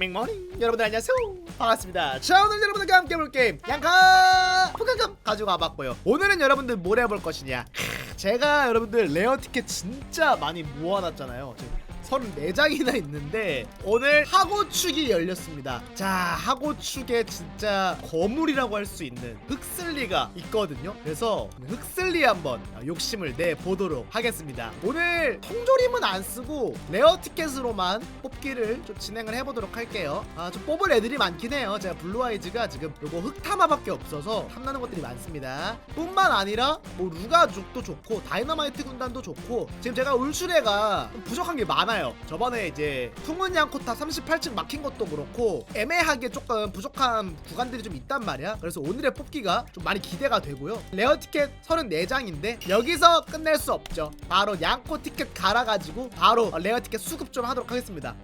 맹머닝 여러분들 안녕하세요. 반갑습니다. 자 오늘 여러분들과 함께 해볼 게임. 양카! 포켓감 가지고 와봤고요. 오늘은 여러분들 뭘 해볼 것이냐? 크, 제가 여러분들 레어 티켓 진짜 많이 모아놨잖아요. 지금 34장이나 있는데 오늘 하고축이 열렸습니다. 자 하고축에 진짜 거물이라고 할 수 있는 흑슬리가 있거든요. 그래서 흑슬리 한번 욕심을 내보도록 하겠습니다. 오늘 통조림은 안 쓰고 레어 티켓으로만 뽑기를 좀 진행을 해보도록 할게요. 아좀 뽑을 애들이 많긴 해요. 제가 블루아이즈가 지금 요거 흑타마밖에 없어서 탐나는 것들이 많습니다. 뿐만 아니라 뭐 루가족도 좋고 다이너마이트 군단도 좋고 지금 제가 울슈레가 좀 부족한 게 많아요 저번에 이제 풍은 양코타 38층 막힌 것도 그렇고 애매하게 조금 부족한 구간들이 좀 있단 말이야. 그래서 오늘의 뽑기가 좀 많이 기대가 되고요. 레어 티켓 34장인데 여기서 끝낼 수 없죠. 바로 양코 티켓 갈아가지고 바로 레어 티켓 수급 좀 하도록 하겠습니다.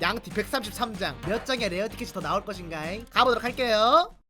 양티 133장. 몇 장의 레어 티켓이 더 나올 것인가 가보도록 할게요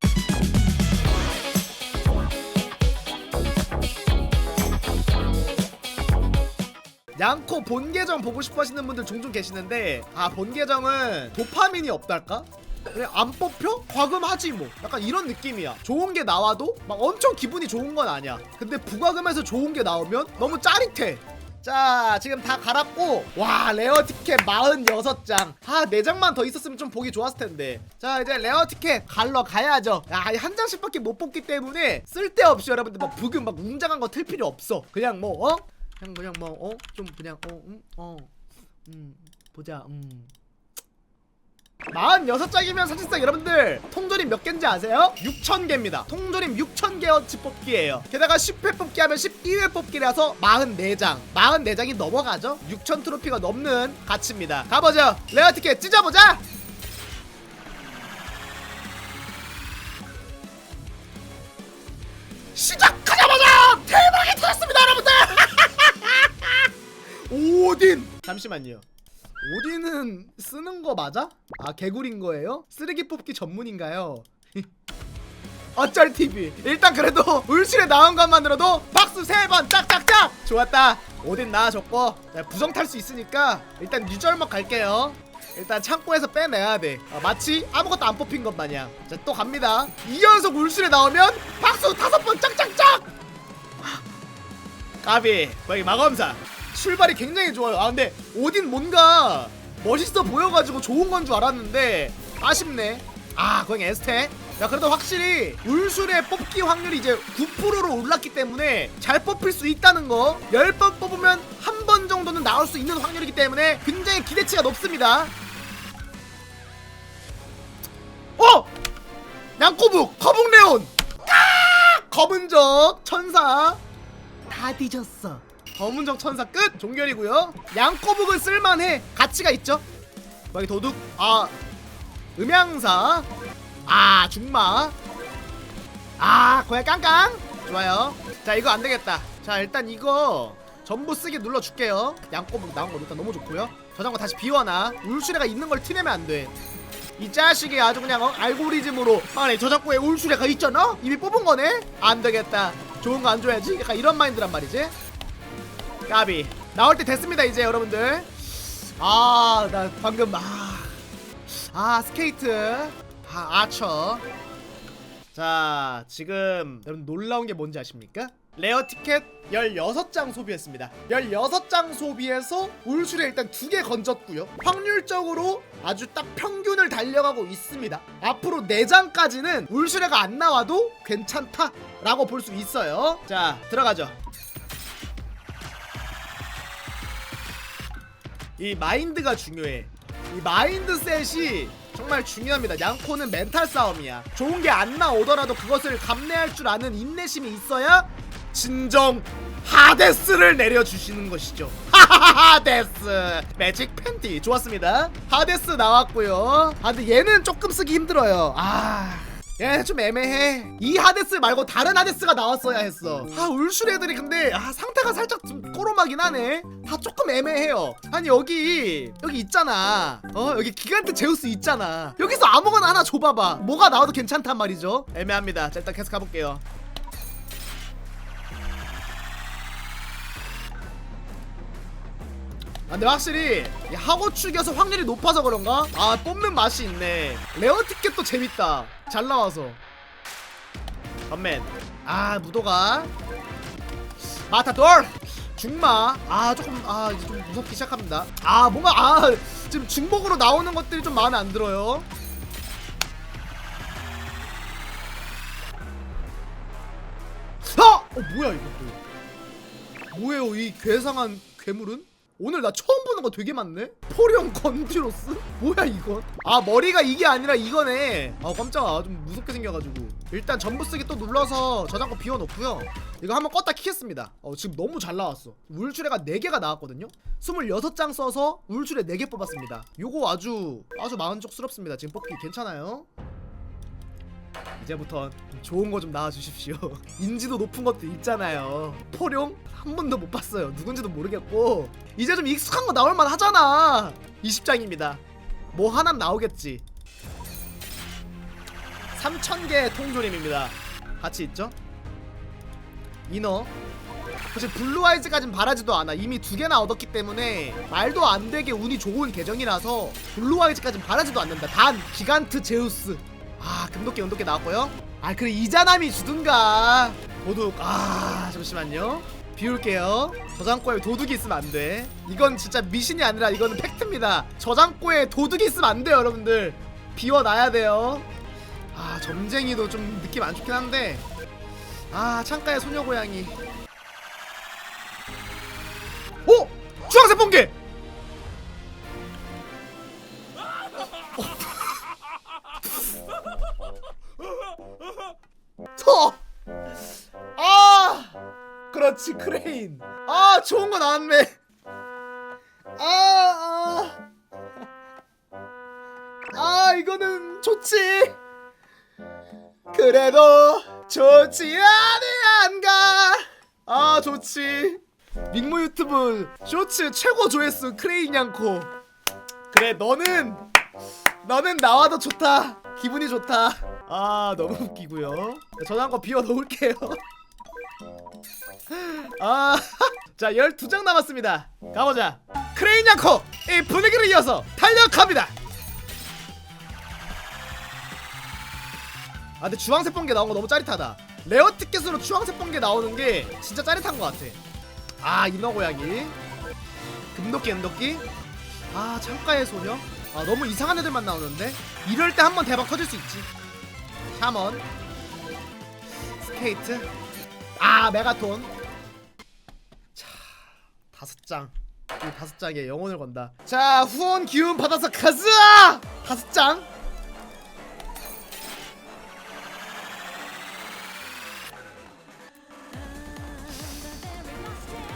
양코 본 계정 보고 싶어 하시는 분들 종종 계시는데 아 본 계정은 도파민이 없달까? 그래 안 뽑혀? 과금하지 뭐. 약간 이런 느낌이야. 좋은 게 나와도 막 엄청 기분이 좋은 건 아니야. 근데 부과금에서 좋은 게 나오면 너무 짜릿해. 자 지금 다 갈았고 와 레어 티켓 46장. 아 4장만 더 있었으면 좀 보기 좋았을 텐데. 자 이제 레어 티켓 갈러 가야죠. 야한 장씩밖에 못 뽑기 때문에 쓸데없이 여러분들 막 부금 막 웅장한 거 틀 필요 없어. 그냥 뭐 어? 그냥 그냥 뭐 어? 좀 그냥 어? 음? 어? 음 보자 음 46장이면 사실상 여러분들 통조림 몇 개인지 아세요? 6,000개입니다. 통조림 6,000개 어치 뽑기예요. 게다가 10회 뽑기 하면 12회 뽑기라서 44장. 44장이 넘어가죠? 6,000 트로피가 넘는 가치입니다. 가보죠. 레어 티켓 찢어보자! 오딘! 잠시만요. 오딘은 쓰는 거 맞아? 아 개구린 거예요? 쓰레기 뽑기 전문인가요? 어쩔 TV 일단 그래도 울실에 나온 것만으로도 박수 세 번. 짝짝짝. 좋았다. 오딘 나와줬고. 자, 부정 탈 수 있으니까 일단 유절먹 갈게요. 일단 창고에서 빼내야 돼. 아, 마치 아무것도 안 뽑힌 것 마냥. 자또 갑니다. 2연속 울실에 나오면 박수 다섯 번. 짝짝짝. 까비. 거기 마검사 출발이 굉장히 좋아요. 아 근데 오딘 뭔가 멋있어 보여가지고 좋은 건 줄 알았는데 아쉽네. 아 거기 에스테. 야 그래도 확실히 울술의 뽑기 확률이 이제 9%로 올랐기 때문에 잘 뽑힐 수 있다는 거. 10번 뽑으면 한 번 정도는 나올 수 있는 확률이기 때문에 굉장히 기대치가 높습니다. 어! 양꼬북 거북레온! 까! 검은적 천사. 다 뒤졌어 검은적 천사 끝! 종결이고요. 양꼬북은 쓸만해. 가치가 있죠? 여기 도둑. 아 음양사. 아 중마. 아 고야 깡깡. 좋아요. 자 이거 안되겠다. 자 일단 이거 전부 쓰기 눌러줄게요. 양꼬북 나온 거 일단 너무 좋고요. 저장고 다시 비워놔. 울수레가 있는 걸 티내면 안돼. 이 자식이 아주 그냥 어? 알고리즘으로. 아니 저작고에 울수레가 있잖아? 이미 뽑은 거네? 안 되겠다. 좋은 거 안 줘야지. 약간 이런 마인드란 말이지 까비. 나올 때 됐습니다 이제 여러분들. 아 나 방금 아, 아 스케이트. 아 아처. 자 지금 여러분 놀라운 게 뭔지 아십니까? 레어 티켓 16장 소비했습니다. 16장 소비해서 울술에 일단 두 개 건졌고요. 확률적으로 아주 딱 평균을 달려가고 있습니다. 앞으로 4장까지는 울술에가 안 나와도 괜찮다 라고 볼 수 있어요. 자 들어가죠 이 마인드가 중요해. 이 마인드셋이 정말 중요합니다. 양코는 멘탈 싸움이야. 좋은 게 안 나오더라도 그것을 감내할 줄 아는 인내심이 있어야 진정 하데스를 내려주시는 것이죠. 하데스 매직 팬티 좋았습니다. 하데스 나왔고요. 아 근데 얘는 조금 쓰기 힘들어요. 아. 얘좀 애매해. 이 하데스 말고 다른 하데스가 나왔어야 했어. 아 울슈 애들이 근데 아 상태가 살짝 좀 꼬로마긴 하네. 다 조금 애매해요. 아니 여기 여기 있잖아. 어 여기 기간트 제우스 있잖아. 여기서 아무거나 하나 줘봐봐. 뭐가 나와도 괜찮단 말이죠. 애매합니다. 자 일단 계속 가볼게요. 근데 확실히 이 하고 축여서 확률이 높아서 그런가? 아 뽑는 맛이 있네. 레어 티켓도 재밌다. 잘 나와서. 반맨. 아 무도가. 마타돌! 중마. 아 조금 아 이제 좀 무섭기 시작합니다. 아 뭔가 아 지금 중복으로 나오는 것들이 좀 마음에 안 들어요. 아! 어 뭐야 이거 또? 뭐예요 이 괴상한 괴물은? 오늘 나 처음 보는 거 되게 많네? 포령 건디로스? 뭐야 이건? 아 머리가 이게 아니라 이거네. 아 깜짝아. 좀 무섭게 생겨가지고. 일단 전부 쓰기 또 눌러서 저장고 비워놓고요. 이거 한번 껐다 키겠습니다. 어 지금 너무 잘 나왔어. 울출애가 4개가 나왔거든요? 26장 써서 울출애 4개 뽑았습니다. 요거 아주 아주 만족스럽습니다. 지금 뽑기 괜찮아요 이제부터 좋은 거 좀 나와주십시오. 인지도 높은 것도 있잖아요. 포룡 한 번도 못 봤어요. 누군지도 모르겠고 이제 좀 익숙한 거 나올 만 하잖아. 20장입니다. 뭐 하나 나오겠지. 3,000개 통조림입니다. 같이 있죠? 이너 사실 블루 아이즈까진 바라지도 않아 이미 두 개나 얻었기 때문에 말도 안 되게 운이 좋은 계정이라서 블루 아이즈까진 바라지도 않는다 단 기간트 제우스 아 금도끼 은도끼 나왔고요. 아 그래 이자남이 주든가. 도둑. 아 잠시만요. 비울게요. 저장고에 도둑이 있으면 안돼. 이건 진짜 미신이 아니라 이거는 팩트입니다. 저장고에 도둑이 있으면 안 돼요 여러분들. 비워놔야 돼요. 아 점쟁이도 좀 느낌 안 좋긴 한데. 아 창가의 소녀 고양이. 오! 주황색 번개! 서! 아! 그렇지 크레인. 아 좋은 거 나왔네. 아, 아, 아 이거는 좋지. 그래도 좋지 아니한가. 아 좋지. 닉모 유튜브 쇼츠 최고 조회수 크레인 양코. 그래 너는 너는 나와도 좋다. 기분이 좋다 아 너무 웃기고요. 저장고 비워 놓을게요. 아 자 12장 남았습니다. 가보자. 크레인 양코! 이 분위기를 이어서 탄력합니다. 아 근데 주황색 번개 나온 거 너무 짜릿하다. 레어 티켓으로 주황색 번개 나오는 게 진짜 짜릿한 것 같아. 아 인어 고양이. 금도끼 은도끼? 아 창가의 소녀? 아 너무 이상한 애들만 나오는데? 이럴 때 한번 대박 터질 수 있지 샤먼 스케이트. 아 메가톤. 자 다섯 장이 다섯 장에 영혼을 건다. 자 후원 기운 받아서 가자! 다섯 장.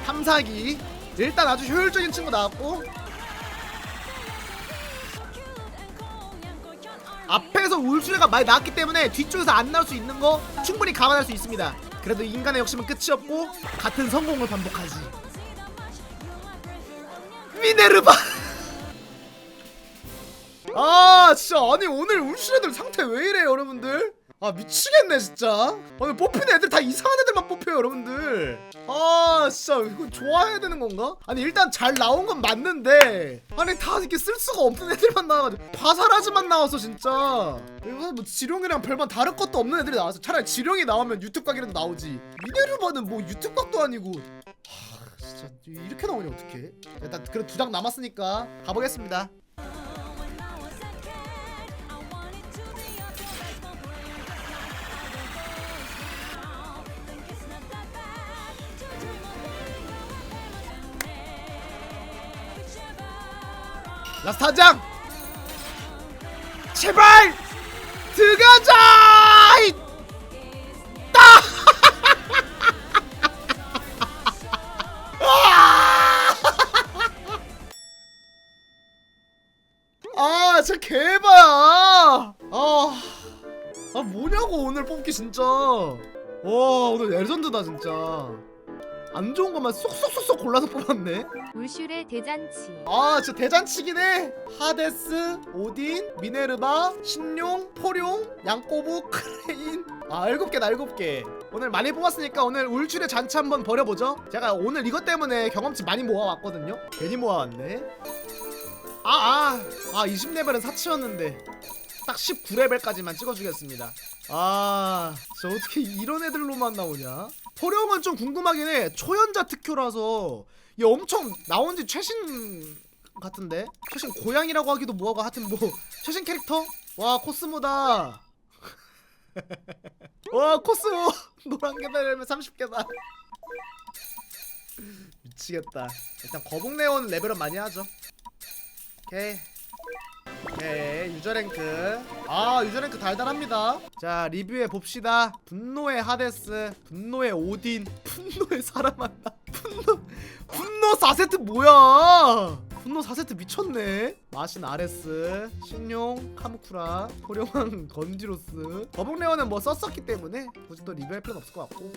탐사기. 일단 아주 효율적인 친구 나왔고 앞에서 울수레가 많이 나왔기 때문에 뒤쪽에서 안 나올 수 있는 거 충분히 감안할 수 있습니다. 그래도 인간의 욕심은 끝이 없고 같은 성공을 반복하지. 미네르바! 아 진짜. 아니 오늘 울수레들 상태 왜 이래 여러분들 아 미치겠네 진짜. 오늘 뽑히는 애들 다 이상한 애들만 뽑혀요 여러분들. 아 진짜 이거 좋아해야 되는 건가? 아니 일단 잘 나온 건 맞는데. 아니 다 이렇게 쓸 수가 없는 애들만 나와가지고. 바사라즈만 나와서 진짜. 이거 뭐 지룡이랑 별반 다를 것도 없는 애들이 나왔어. 차라리 지룡이 나오면 유튜브 각이라도 나오지. 미네르바는 뭐 유튜브 각도 아니고. 하 진짜 이렇게 나오냐 어떡해? 일단 그래 두 장 남았으니까 가보겠습니다 라스트 한 장! 제발! 들어가자! 이- 따! 아, 진짜 개바야! 아, 아 뭐냐고 오늘 뽑기 진짜. 와, 오늘 레전드다 진짜. 안 좋은 것만 쏙쏙쏙쏙 골라서 뽑았네. 울슈의 대잔치. 아 진짜 대잔치긴 해. 하데스 오딘 미네르바 신용 포룡 양꼬부 크레인. 아 일곱 개다 일곱 개. 오늘 많이 뽑았으니까 오늘 울출의 잔치 한번 벌여보죠. 제가 오늘 이것 때문에 경험치 많이 모아왔거든요. 괜히 모아왔네. 아아아 아, 20레벨은 사치였는데. 딱 19레벨까지만 찍어주겠습니다. 아 진짜 어떻게 이런 애들로만 나오냐 포룡은 좀 궁금하긴 해. 초연자 특효라서. 얘 엄청 나온 지 최신 같은데? 최신 고양이라고 하기도 뭐하고 하여튼 뭐 최신 캐릭터? 와 코스모다. 와 코스모. 노란 개별 30개다. 미치겠다. 일단 거북레온 레벨업 많이 하죠. 오케이. 오케이. 유저 랭크 아 유저랭크 달달합니다. 자 리뷰해 봅시다. 분노의 하데스 분노의 오딘 분노의 사람한다. 분노 분노 4세트 뭐야? 분노 4세트 미쳤네. 마신 아레스 신용 카무쿠라 호령왕 건지로스. 거북레온은 뭐 썼었기 때문에 굳이 또 리뷰할 필요는 없을 것 같고.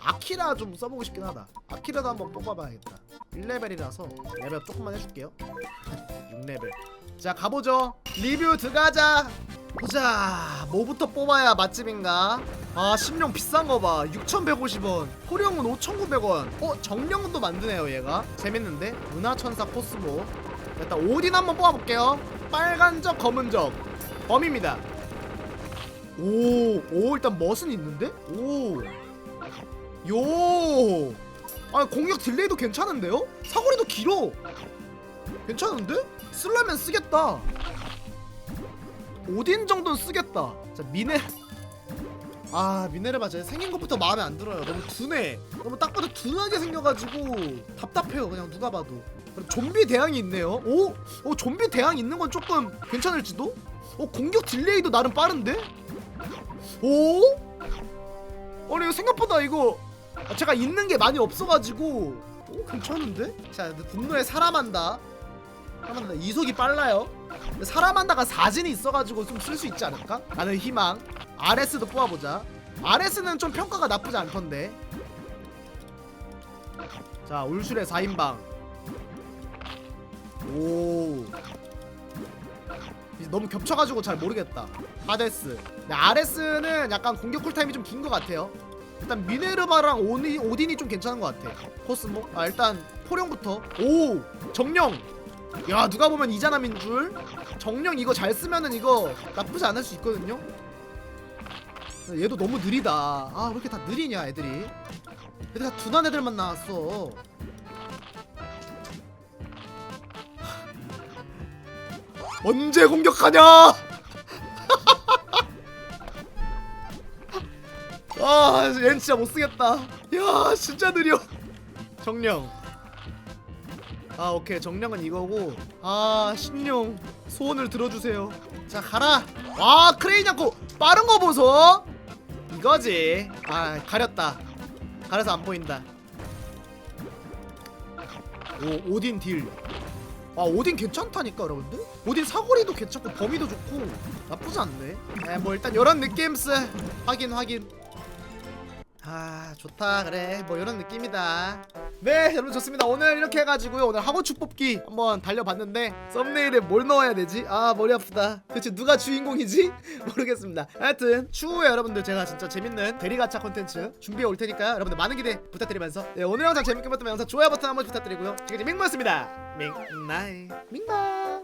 아키라 좀 써보고 싶긴 하다. 아키라도 한번 뽑아봐야겠다. 1레벨이라서 레벨 조금만 해줄게요. 6레벨. 자 가보죠. 리뷰 들어가자 보자. 뭐부터 뽑아야 맛집인가? 아 신용 비싼거 봐. 6150원. 호령은 5900원. 어 정령도 만드네요 얘가. 재밌는데? 은하천사 코스모. 일단 오딘 한번 뽑아볼게요. 빨간적 검은적. 범입니다. 오, 오 일단 멋은 있는데? 오. 요! 아 공격 딜레이도 괜찮은데요? 사거리도 길어. 괜찮은데? 쓰려면 쓰겠다 오딘 정도는 쓰겠다 자 미네 아 미네를 맞아 생긴 것부터 마음에 안 들어요 너무 둔해 너무 딱 봐도 둔하게 생겨가지고 답답해요 그냥 누가 봐도 그리고 좀비 대항이 있네요 오? 오 좀비 대항 있는 건 조금 괜찮을지도? 오 공격 딜레이도 나름 빠른데? 오? 아니 생각보다 이거 아, 제가 있는 게 많이 없어가지고 오 괜찮은데? 자 분노에 사람한다 사람한다 이속이 빨라요. 사람한다가 사진이 있어가지고 좀 쓸 수 있지 않을까? 라는 희망. RS도 뽑아보자. RS는 좀 평가가 나쁘지 않던데. 자 울슐의 4인방. 오. 너무 겹쳐가지고 잘 모르겠다. 하데스. 근데 RS는 약간 공격 쿨타임이 좀 긴 것 같아요. 일단 미네르바랑 오니, 오딘이 좀 괜찮은 것 같아. 코스모? 아 일단 포룡부터. 오! 정령 야 누가 보면 이자남인 줄? 정령 이거 잘 쓰면은 이거 나쁘지 않을 수 있거든요? 얘도 너무 느리다. 아 왜 이렇게 다 느리냐 애들이? 애들 다 둔한 애들만 나왔어. 언제 공격하냐? 아 얘는 진짜 못쓰겠다. 야 진짜 느려. 정령 아 오케이. 정령은 이거고. 아 신용. 소원을 들어주세요. 자 가라. 와 크레인 잡고 빠른 거 보소. 이거지. 아 가렸다. 가려서 안 보인다. 오 오딘 딜. 아 오딘 괜찮다니까 여러분들? 오딘 사거리도 괜찮고 범위도 좋고. 나쁘지 않네. 에뭐 일단 이런 느낌스. 확인 확인. 아 좋다. 그래. 뭐 이런 느낌이다 네 여러분 좋습니다. 오늘 이렇게 해가지고요. 오늘 하고추 뽑기 한번 달려봤는데 썸네일에 뭘 넣어야 되지? 아 머리 아프다. 대체 누가 주인공이지? 모르겠습니다. 하여튼 추후에 여러분들 제가 진짜 재밌는 대리가차 콘텐츠 준비해 올 테니까요. 여러분들 많은 기대 부탁드리면서 네, 오늘 영상 재밌게 봤다면 영상 좋아요 버튼 한번 부탁드리고요. 지금까지 밍모였습니다. 밍나이. 밍나